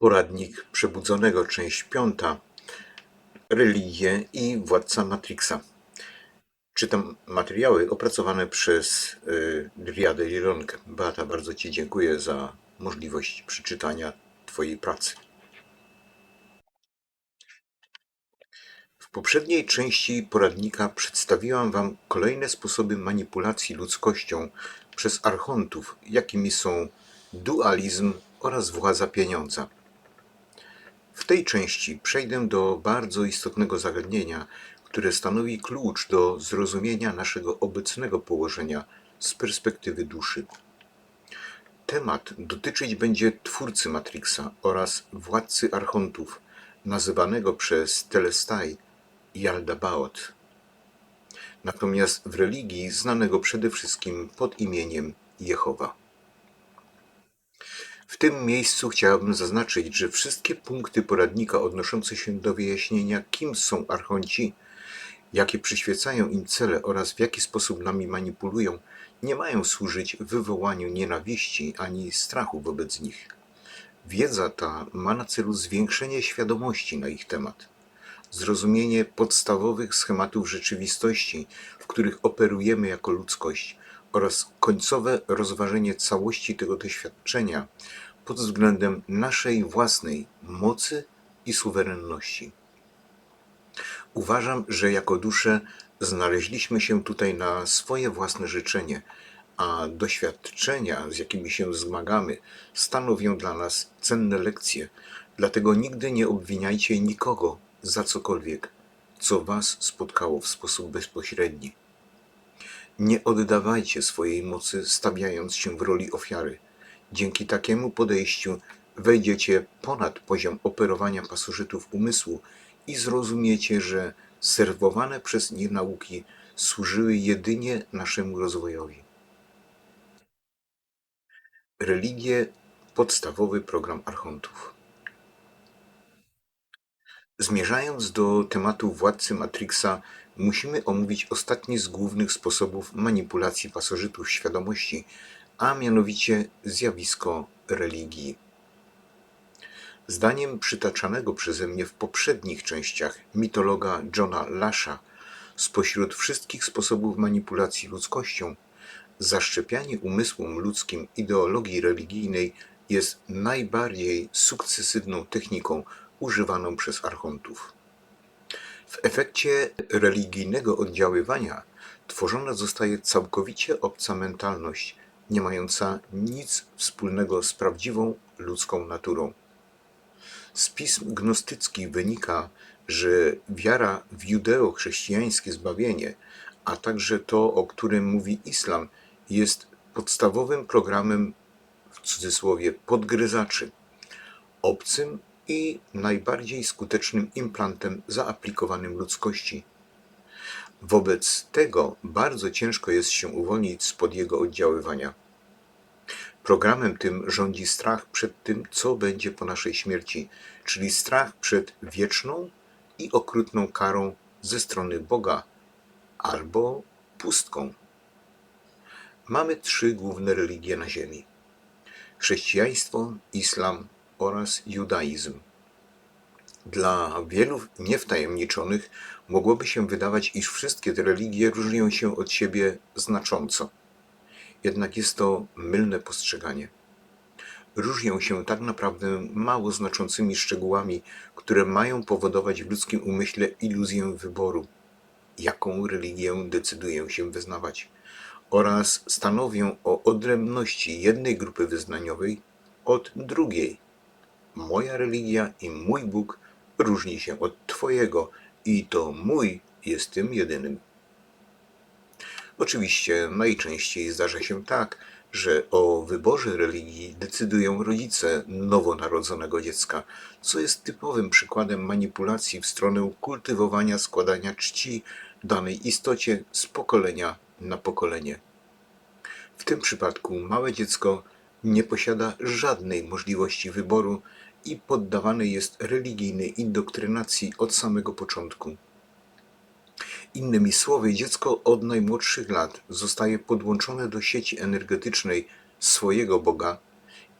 Poradnik Przebudzonego, część piąta. Religie i władca Matrixa. Czytam materiały opracowane przez y, Driadę Lironkę. Beata, bardzo Ci dziękuję za możliwość przeczytania Twojej pracy. W poprzedniej części poradnika przedstawiłam Wam kolejne sposoby manipulacji ludzkością przez archontów, jakimi są dualizm oraz władza pieniądza. W tej części przejdę do bardzo istotnego zagadnienia, które stanowi klucz do zrozumienia naszego obecnego położenia z perspektywy duszy. Temat dotyczyć będzie twórcy Matrixa oraz władcy archontów, nazywanego przez Telestai Yaldabaoth. Natomiast w religii znanego przede wszystkim pod imieniem Jehowa. W tym miejscu chciałabym zaznaczyć, że wszystkie punkty poradnika odnoszące się do wyjaśnienia, kim są archonci, jakie przyświecają im cele oraz w jaki sposób nami manipulują, nie mają służyć wywołaniu nienawiści ani strachu wobec nich. Wiedza ta ma na celu zwiększenie świadomości na ich temat, zrozumienie podstawowych schematów rzeczywistości, w których operujemy jako ludzkość oraz końcowe rozważenie całości tego doświadczenia pod względem naszej własnej mocy i suwerenności. Uważam, że jako dusze znaleźliśmy się tutaj na swoje własne życzenie, a doświadczenia, z jakimi się zmagamy, stanowią dla nas cenne lekcje. Dlatego nigdy nie obwiniajcie nikogo za cokolwiek, co Was spotkało w sposób bezpośredni. Nie oddawajcie swojej mocy, stawiając się w roli ofiary. Dzięki takiemu podejściu wejdziecie ponad poziom operowania pasożytów umysłu i zrozumiecie, że serwowane przez nie nauki służyły jedynie naszemu rozwojowi. Religie podstawowy program archontów. Zmierzając do tematu władcy Matrixa, musimy omówić ostatni z głównych sposobów manipulacji pasożytów świadomości, a mianowicie zjawisko religii. Zdaniem przytaczanego przeze mnie w poprzednich częściach mitologa Johna Lasha, spośród wszystkich sposobów manipulacji ludzkością, zaszczepianie umysłom ludzkim ideologii religijnej jest najbardziej sukcesywną techniką używaną przez archontów. W efekcie religijnego oddziaływania tworzona zostaje całkowicie obca mentalność, nie mająca nic wspólnego z prawdziwą ludzką naturą. Z pism gnostyckich wynika, że wiara w judeo-chrześcijańskie zbawienie, a także to, o którym mówi islam, jest podstawowym programem w cudzysłowie podgryzaczy, obcym i najbardziej skutecznym implantem zaaplikowanym ludzkości. Wobec tego bardzo ciężko jest się uwolnić spod jego oddziaływania. Programem tym rządzi strach przed tym, co będzie po naszej śmierci, czyli strach przed wieczną i okrutną karą ze strony Boga albo pustką. Mamy trzy główne religie na Ziemi: chrześcijaństwo, islam oraz judaizm. Dla wielu niewtajemniczonych mogłoby się wydawać, iż wszystkie te religie różnią się od siebie znacząco. Jednak jest to mylne postrzeganie. Różnią się tak naprawdę mało znaczącymi szczegółami, które mają powodować w ludzkim umyśle iluzję wyboru, jaką religię decyduję się wyznawać, oraz stanowią o odrębności jednej grupy wyznaniowej od drugiej. Moja religia i mój Bóg różni się od Twojego i to mój jest tym jedynym. Oczywiście najczęściej zdarza się tak, że o wyborze religii decydują rodzice nowonarodzonego dziecka, co jest typowym przykładem manipulacji w stronę kultywowania składania czci danej istocie z pokolenia na pokolenie. W tym przypadku małe dziecko nie posiada żadnej możliwości wyboru i poddawane jest religijnej indoktrynacji od samego początku. Innymi słowy, dziecko od najmłodszych lat zostaje podłączone do sieci energetycznej swojego Boga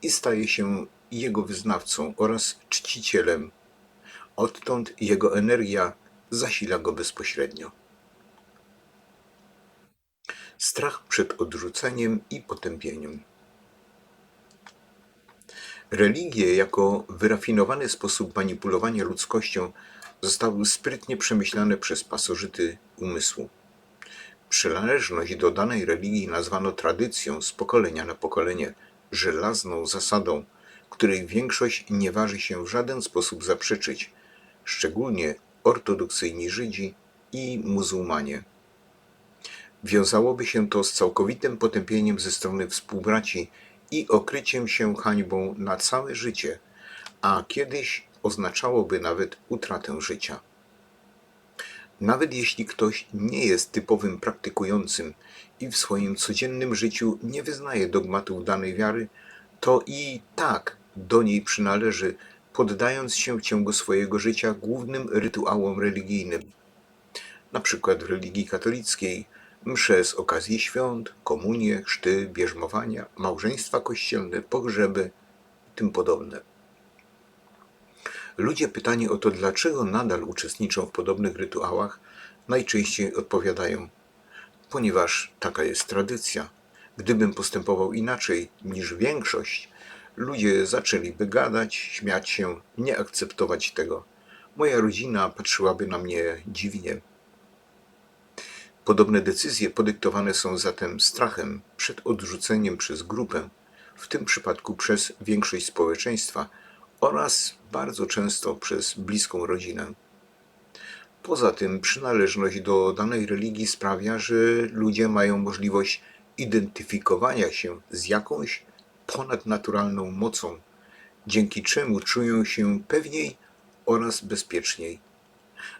i staje się jego wyznawcą oraz czcicielem. Odtąd jego energia zasila go bezpośrednio. Strach przed odrzuceniem i potępieniem. Religie jako wyrafinowany sposób manipulowania ludzkością zostały sprytnie przemyślane przez pasożyty umysłu. Przynależność do danej religii nazwano tradycją z pokolenia na pokolenie, żelazną zasadą, której większość nie waży się w żaden sposób zaprzeczyć, szczególnie ortodoksyjni Żydzi i muzułmanie. Wiązałoby się to z całkowitym potępieniem ze strony współbraci i okryciem się hańbą na całe życie, a kiedyś oznaczałoby nawet utratę życia. Nawet jeśli ktoś nie jest typowym praktykującym i w swoim codziennym życiu nie wyznaje dogmatów danej wiary, to i tak do niej przynależy, poddając się w ciągu swojego życia głównym rytuałom religijnym. Na przykład w religii katolickiej msze z okazji świąt, komunie, chrzty, bierzmowania, małżeństwa kościelne, pogrzeby i tym podobne. Ludzie pytani o to, dlaczego nadal uczestniczą w podobnych rytuałach, najczęściej odpowiadają: Ponieważ taka jest tradycja. Gdybym postępował inaczej niż większość, ludzie zaczęliby gadać, śmiać się, nie akceptować tego. Moja rodzina patrzyłaby na mnie dziwnie. Podobne decyzje podyktowane są zatem strachem przed odrzuceniem przez grupę, w tym przypadku przez większość społeczeństwa oraz bardzo często przez bliską rodzinę. Poza tym przynależność do danej religii sprawia, że ludzie mają możliwość identyfikowania się z jakąś ponadnaturalną mocą, dzięki czemu czują się pewniej oraz bezpieczniej.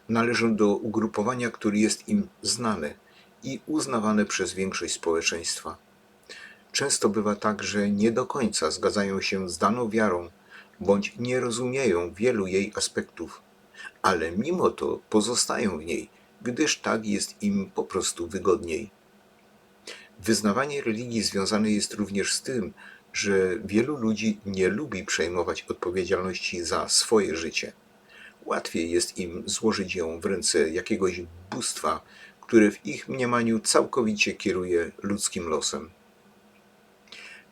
Należą do ugrupowania, które jest im znane i uznawane przez większość społeczeństwa. Często bywa tak, że nie do końca zgadzają się z daną wiarą bądź nie rozumieją wielu jej aspektów, ale mimo to pozostają w niej, gdyż tak jest im po prostu wygodniej. Wyznawanie religii związane jest również z tym, że wielu ludzi nie lubi przejmować odpowiedzialności za swoje życie. Łatwiej jest im złożyć ją w ręce jakiegoś bóstwa, które w ich mniemaniu całkowicie kieruje ludzkim losem.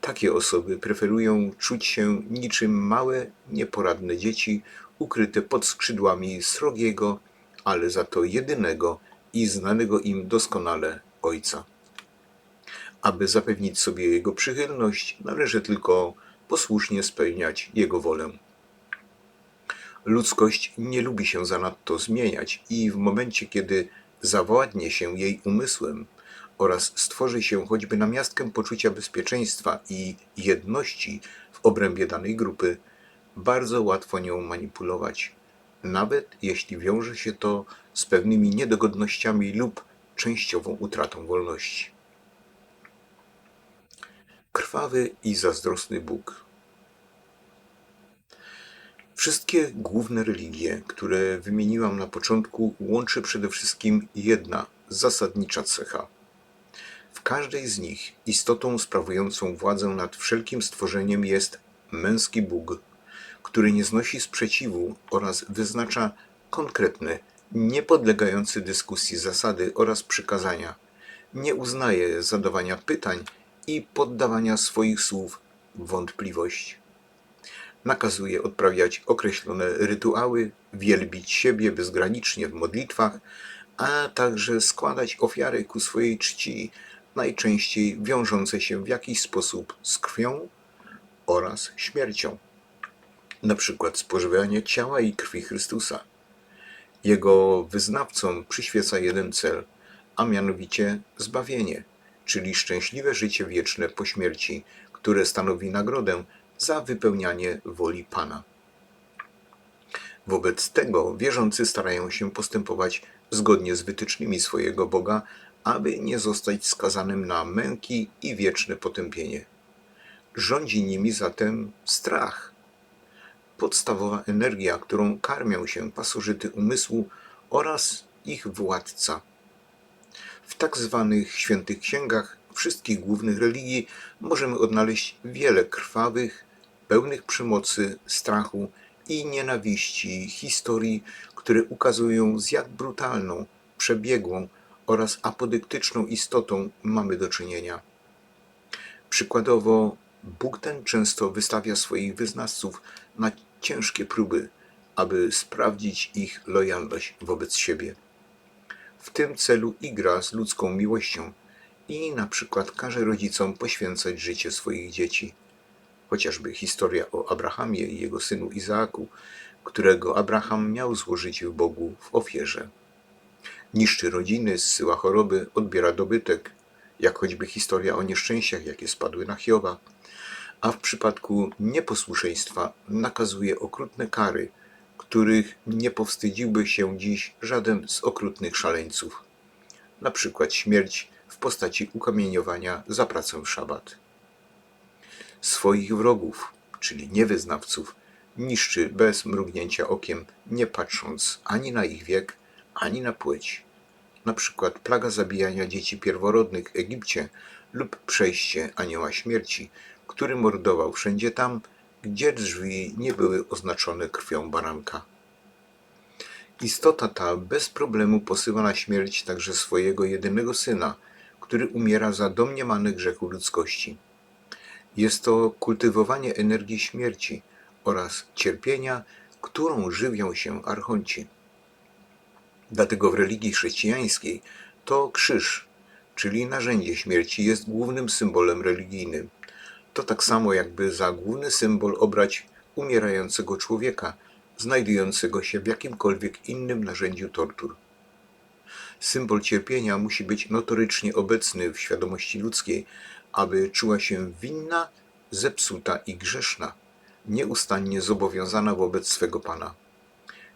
Takie osoby preferują czuć się niczym małe, nieporadne dzieci ukryte pod skrzydłami srogiego, ale za to jedynego i znanego im doskonale Ojca. Aby zapewnić sobie Jego przychylność, należy tylko posłusznie spełniać Jego wolę. Ludzkość nie lubi się zanadto zmieniać i w momencie, kiedy zawładnie się jej umysłem oraz stworzy się choćby namiastkę poczucia bezpieczeństwa i jedności w obrębie danej grupy, bardzo łatwo nią manipulować, nawet jeśli wiąże się to z pewnymi niedogodnościami lub częściową utratą wolności. Krwawy i zazdrosny Bóg. Wszystkie główne religie, które wymieniłam na początku, łączy przede wszystkim jedna zasadnicza cecha. W każdej z nich istotą sprawującą władzę nad wszelkim stworzeniem jest męski Bóg, który nie znosi sprzeciwu oraz wyznacza konkretne, niepodlegające dyskusji zasady oraz przykazania. Nie uznaje zadawania pytań i poddawania swoich słów wątpliwość. Nakazuje odprawiać określone rytuały, wielbić siebie bezgranicznie w modlitwach, a także składać ofiary ku swojej czci, najczęściej wiążące się w jakiś sposób z krwią oraz śmiercią, na przykład spożywanie ciała i krwi Chrystusa. Jego wyznawcom przyświeca jeden cel, a mianowicie zbawienie, czyli szczęśliwe życie wieczne po śmierci, które stanowi nagrodę za wypełnianie woli Pana. Wobec tego wierzący starają się postępować zgodnie z wytycznymi swojego Boga, aby nie zostać skazanym na męki i wieczne potępienie. Rządzi nimi zatem strach. Podstawowa energia, którą karmią się pasożyty umysłu oraz ich władca. W tak zwanych świętych księgach wszystkich głównych religii możemy odnaleźć wiele krwawych pełnych przemocy, strachu i nienawiści historii, które ukazują z jak brutalną, przebiegłą oraz apodyktyczną istotą mamy do czynienia. Przykładowo, Bóg ten często wystawia swoich wyznawców na ciężkie próby, aby sprawdzić ich lojalność wobec siebie. W tym celu igra z ludzką miłością i na przykład każe rodzicom poświęcać życie swoich dzieci. Chociażby historia o Abrahamie i jego synu Izaaku, którego Abraham miał złożyć w Bogu w ofierze. Niszczy rodziny, zsyła choroby, odbiera dobytek, jak choćby historia o nieszczęściach, jakie spadły na Hioba, a w przypadku nieposłuszeństwa nakazuje okrutne kary, których nie powstydziłby się dziś żaden z okrutnych szaleńców, na przykład śmierć w postaci ukamieniowania za pracę w szabat. Swoich wrogów, czyli niewyznawców, niszczy bez mrugnięcia okiem, nie patrząc ani na ich wiek, ani na płeć. Na przykład plaga zabijania dzieci pierworodnych w Egipcie lub przejście anioła śmierci, który mordował wszędzie tam, gdzie drzwi nie były oznaczone krwią baranka. Istota ta bez problemu posyła na śmierć także swojego jedynego syna, który umiera za domniemany grzechów ludzkości. Jest to kultywowanie energii śmierci oraz cierpienia, którą żywią się archonci. Dlatego w religii chrześcijańskiej to krzyż, czyli narzędzie śmierci, jest głównym symbolem religijnym. To tak samo jakby za główny symbol obrać umierającego człowieka, znajdującego się w jakimkolwiek innym narzędziu tortur. Symbol cierpienia musi być notorycznie obecny w świadomości ludzkiej, aby czuła się winna, zepsuta i grzeszna, nieustannie zobowiązana wobec swego Pana.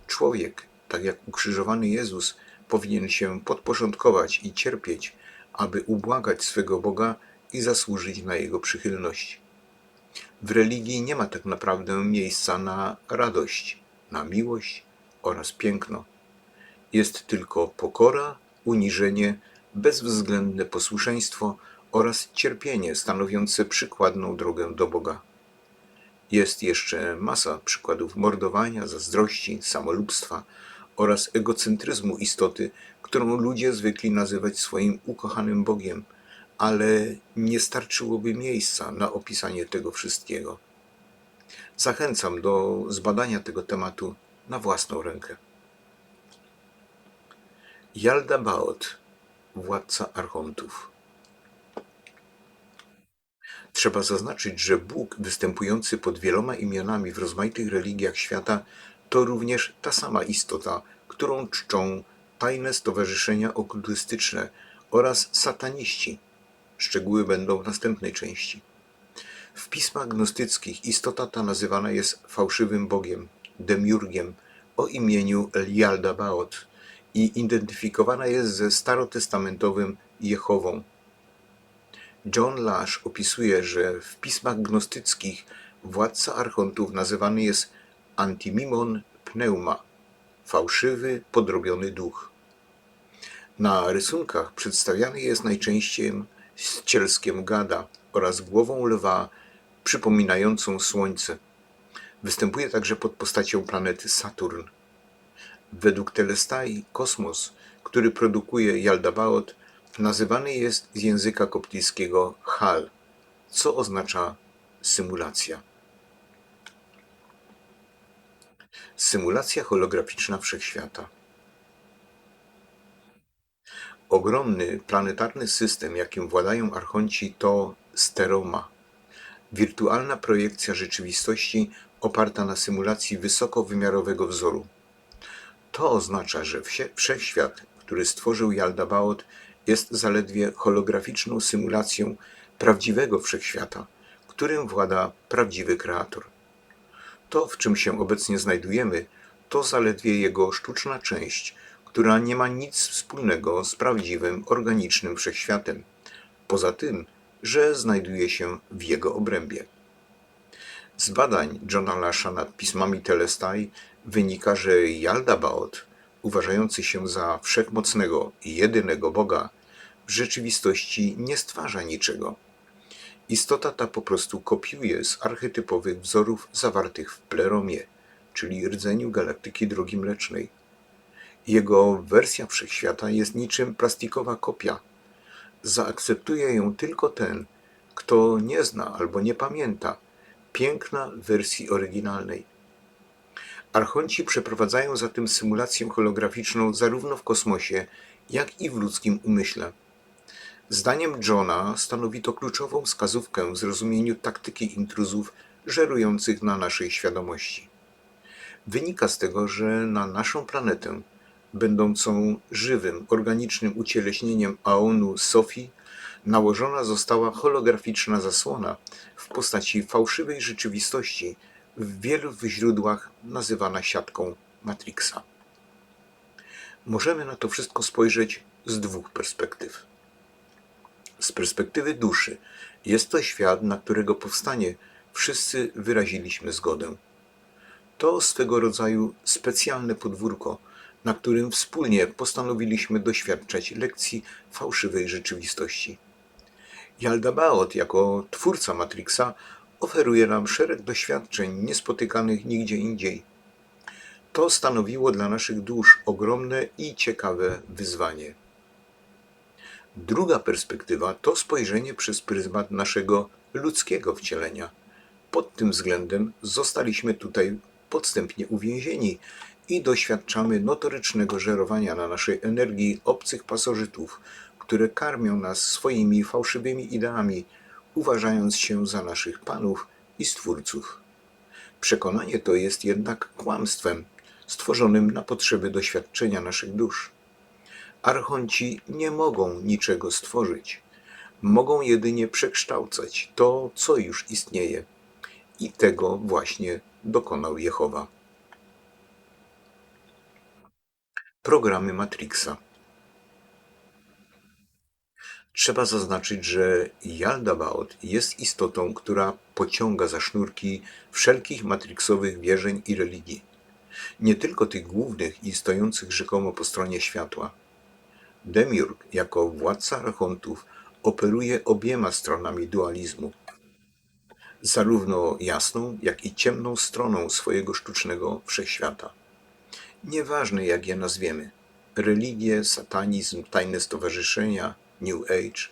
Człowiek, tak jak ukrzyżowany Jezus, powinien się podporządkować i cierpieć, aby ubłagać swego Boga i zasłużyć na Jego przychylność. W religii nie ma tak naprawdę miejsca na radość, na miłość oraz piękno. Jest tylko pokora, uniżenie, bezwzględne posłuszeństwo oraz cierpienie stanowiące przykładną drogę do Boga. Jest jeszcze masa przykładów mordowania, zazdrości, samolubstwa oraz egocentryzmu istoty, którą ludzie zwykli nazywać swoim ukochanym Bogiem, ale nie starczyłoby miejsca na opisanie tego wszystkiego. Zachęcam do zbadania tego tematu na własną rękę. Jalda Baot, władca archontów. Trzeba zaznaczyć, że Bóg występujący pod wieloma imionami w rozmaitych religiach świata to również ta sama istota, którą czczą tajne stowarzyszenia okultystyczne oraz sataniści. Szczegóły będą w następnej części. W pismach gnostyckich istota ta nazywana jest fałszywym bogiem, demiurgiem o imieniu Elialda Baot i identyfikowana jest ze starotestamentowym Jehową. John Lash opisuje, że w pismach gnostyckich władca archontów nazywany jest Antimimon Pneuma, fałszywy, podrobiony duch. Na rysunkach przedstawiany jest najczęściej z cielskiem gada oraz głową lwa przypominającą Słońce. Występuje także pod postacią planety Saturn. Według Telestai kosmos, który produkuje Jaldabaoth, nazywany jest z języka koptyjskiego Hal, co oznacza symulacja. Symulacja holograficzna wszechświata. Ogromny planetarny system, jakim władają archonci, to steroma, wirtualna projekcja rzeczywistości oparta na symulacji wysokowymiarowego wzoru. To oznacza, że wszechświat, który stworzył Jaldabaoth, jest zaledwie holograficzną symulacją prawdziwego wszechświata, którym włada prawdziwy kreator. To, w czym się obecnie znajdujemy, to zaledwie jego sztuczna część, która nie ma nic wspólnego z prawdziwym, organicznym wszechświatem, poza tym, że znajduje się w jego obrębie. Z badań Johna Lasha nad pismami Telestai wynika, że Jaldabaoth, uważający się za wszechmocnego i jedynego Boga, w rzeczywistości nie stwarza niczego. Istota ta po prostu kopiuje z archetypowych wzorów zawartych w pleromie, czyli rdzeniu galaktyki Drogi Mlecznej. Jego wersja wszechświata jest niczym plastikowa kopia. Zaakceptuje ją tylko ten, kto nie zna albo nie pamięta piękna wersji oryginalnej. Archonci przeprowadzają zatem symulację holograficzną zarówno w kosmosie, jak i w ludzkim umyśle. Zdaniem Johna stanowi to kluczową wskazówkę w zrozumieniu taktyki intruzów żerujących na naszej świadomości. Wynika z tego, że na naszą planetę, będącą żywym, organicznym ucieleśnieniem Aonu Sofii, nałożona została holograficzna zasłona w postaci fałszywej rzeczywistości, w wielu źródłach nazywana siatką Matrixa. Możemy na to wszystko spojrzeć z dwóch perspektyw. Z perspektywy duszy jest to świat, na którego powstanie wszyscy wyraziliśmy zgodę. To swego rodzaju specjalne podwórko, na którym wspólnie postanowiliśmy doświadczać lekcji fałszywej rzeczywistości. Jaldabaoth jako twórca Matrixa oferuje nam szereg doświadczeń niespotykanych nigdzie indziej. To stanowiło dla naszych dusz ogromne i ciekawe wyzwanie. Druga perspektywa to spojrzenie przez pryzmat naszego ludzkiego wcielenia. Pod tym względem zostaliśmy tutaj podstępnie uwięzieni i doświadczamy notorycznego żerowania na naszej energii obcych pasożytów, które karmią nas swoimi fałszywymi ideami, uważając się za naszych panów i stwórców. Przekonanie to jest jednak kłamstwem stworzonym na potrzeby doświadczenia naszych dusz. Archonci nie mogą niczego stworzyć. Mogą jedynie przekształcać to, co już istnieje. I tego właśnie dokonał Jehowa. Programy Matrixa. Trzeba zaznaczyć, że Yaldabaoth jest istotą, która pociąga za sznurki wszelkich matrixowych wierzeń i religii. Nie tylko tych głównych i stojących rzekomo po stronie światła. Demiurg, jako władca archontów, operuje obiema stronami dualizmu. Zarówno jasną, jak i ciemną stroną swojego sztucznego wszechświata. Nieważne jak je nazwiemy. Religie, satanizm, tajne stowarzyszenia, New Age,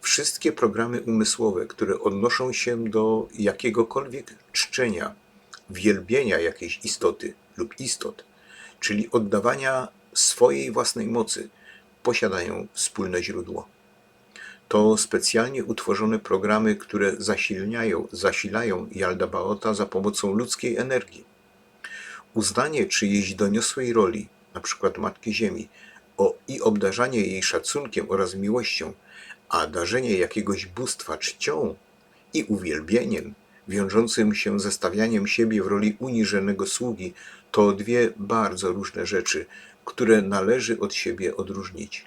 wszystkie programy umysłowe, które odnoszą się do jakiegokolwiek czczenia, wielbienia jakiejś istoty lub istot, czyli oddawania swojej własnej mocy, posiadają wspólne źródło. To specjalnie utworzone programy, które zasilniają, zasilają Jaldabaota za pomocą ludzkiej energii. Uznanie czyjejś doniosłej roli, np. Matki Ziemi, o, i obdarzanie jej szacunkiem oraz miłością, a darzenie jakiegoś bóstwa czcią i uwielbieniem, wiążącym się ze stawianiem siebie w roli uniżonego sługi, to dwie bardzo różne rzeczy, które należy od siebie odróżnić.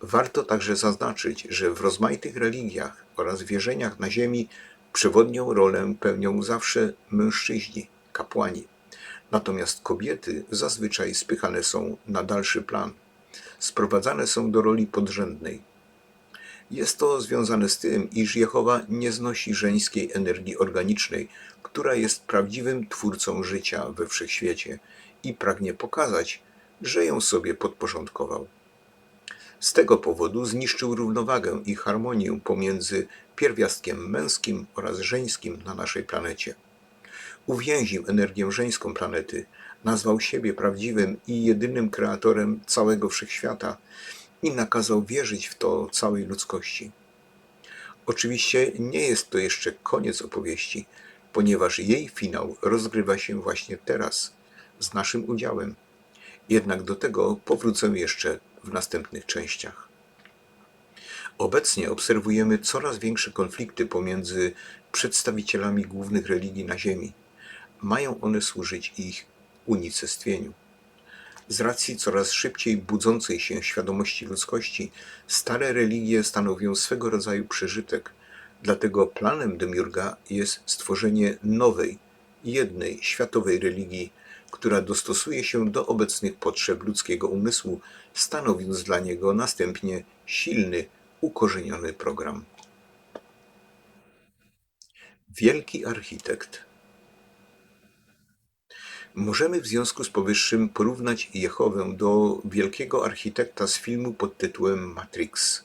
Warto także zaznaczyć, że w rozmaitych religiach oraz wierzeniach na Ziemi przewodnią rolę pełnią zawsze mężczyźni, kapłani. Natomiast kobiety zazwyczaj spychane są na dalszy plan, sprowadzane są do roli podrzędnej. Jest to związane z tym, iż Jehowa nie znosi żeńskiej energii organicznej, która jest prawdziwym twórcą życia we wszechświecie i pragnie pokazać, że ją sobie podporządkował. Z tego powodu zniszczył równowagę i harmonię pomiędzy pierwiastkiem męskim oraz żeńskim na naszej planecie uwięził energię żeńską planety, nazwał siebie prawdziwym i jedynym kreatorem całego wszechświata i nakazał wierzyć w to całej ludzkości. Oczywiście nie jest to jeszcze koniec opowieści, ponieważ jej finał rozgrywa się właśnie teraz, z naszym udziałem. Jednak do tego powrócę jeszcze w następnych częściach. Obecnie obserwujemy coraz większe konflikty pomiędzy przedstawicielami głównych religii na Ziemi mają one służyć ich unicestwieniu. Z racji coraz szybciej budzącej się świadomości ludzkości, stare religie stanowią swego rodzaju przeżytek, dlatego planem Demiurga jest stworzenie nowej, jednej światowej religii, która dostosuje się do obecnych potrzeb ludzkiego umysłu, stanowiąc dla niego następnie silny, ukorzeniony program. Wielki architekt. Możemy w związku z powyższym porównać Jehowę do wielkiego architekta z filmu pod tytułem Matrix.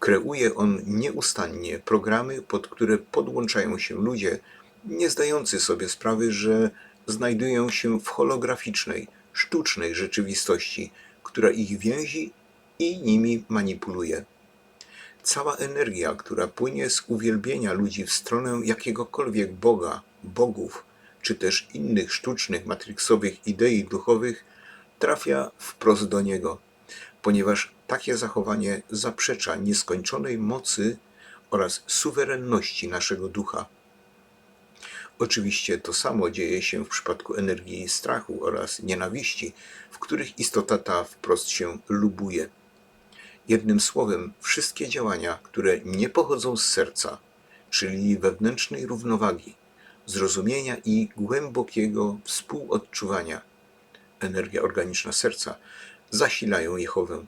Kreuje on nieustannie programy, pod które podłączają się ludzie, nie zdający sobie sprawy, że znajdują się w holograficznej, sztucznej rzeczywistości, która ich więzi i nimi manipuluje. Cała energia, która płynie z uwielbienia ludzi w stronę jakiegokolwiek Boga, bogów, czy też innych sztucznych, matrixowych idei duchowych, trafia wprost do niego, ponieważ takie zachowanie zaprzecza nieskończonej mocy oraz suwerenności naszego ducha. Oczywiście to samo dzieje się w przypadku energii strachu oraz nienawiści, w których istota ta wprost się lubuje. Jednym słowem, wszystkie działania, które nie pochodzą z serca, czyli wewnętrznej równowagi, zrozumienia i głębokiego współodczuwania, energia organiczna serca, zasilają Jehowę,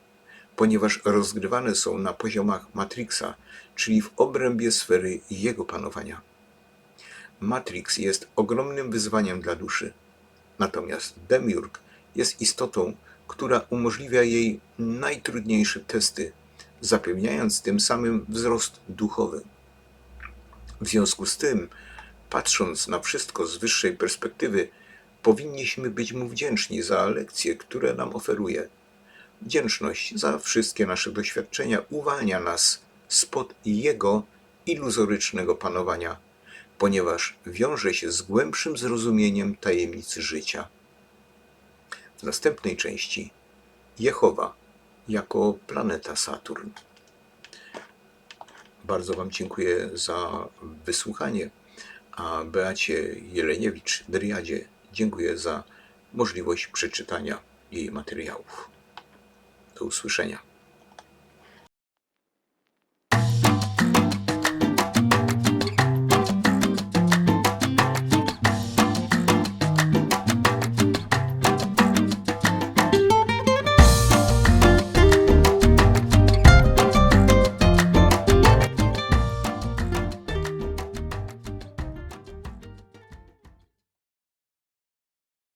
ponieważ rozgrywane są na poziomach Matrixa, czyli w obrębie sfery jego panowania. Matrix jest ogromnym wyzwaniem dla duszy, natomiast Demiurg jest istotą, która umożliwia jej najtrudniejsze testy, zapewniając tym samym wzrost duchowy. W związku z tym, patrząc na wszystko z wyższej perspektywy, powinniśmy być mu wdzięczni za lekcje, które nam oferuje. Wdzięczność za wszystkie nasze doświadczenia uwalnia nas spod jego iluzorycznego panowania, ponieważ wiąże się z głębszym zrozumieniem tajemnicy życia. W następnej części Jehowa jako planeta Saturn. Bardzo Wam dziękuję za wysłuchanie, a Beacie Jeleniewicz-Dryadzie dziękuję za możliwość przeczytania jej materiałów. Do usłyszenia.